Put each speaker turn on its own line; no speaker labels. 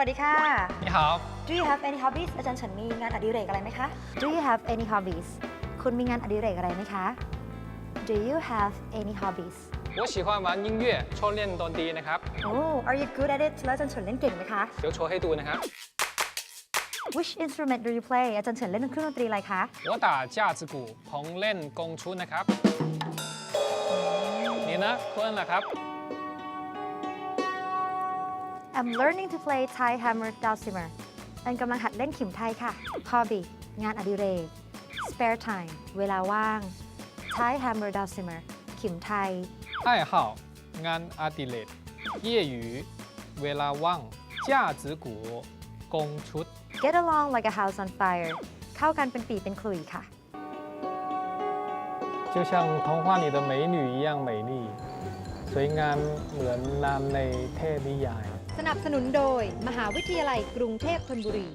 วัสดีค่ะ
你好，
Do you have any hobbies อาจารย์เฉินมีงานอดิเรกอะไรไหมคะ Do you have any hobbies คุณมีงานอดิเรกอะไรไหมคะ Do you have any hobbies
我喜欢玩音乐，ชอบเล่นดนตรีนะครับ
Oh are you good at it แล้วอาจารย์เฉินเล่นเก่งไหมคะ
เดี๋ยวโชว์ให้ดูนะครับ
Which instrument do you play อาจารย์เฉินเล่นเครื่องดนตรีอะไรคะ
我打架子鼓ผมเล่นกงชุนนะครับ นี่นะเพื่อนล่ะครับ
I'm learning to play Thai hammer dulcimer อันกำลังหัดเล่นขิมไทยค่ะ Hobby งานอดิเรก Spare time เวลาว่าง Thai hammer dulcimer ขิมไทย
爱好งานอดิเรก业余เวลาว่าง架子鼓กงชุด
Get along like a house on fire เข้ากันเป็นปีเป็นขลุ่ยค่ะ
就像童话里的美女一样美丽 สวยงามเหมือนนามในเทพนิยาย
สนับสนุนโดย มหาวิทยาลัยกรุงเทพธนบุรี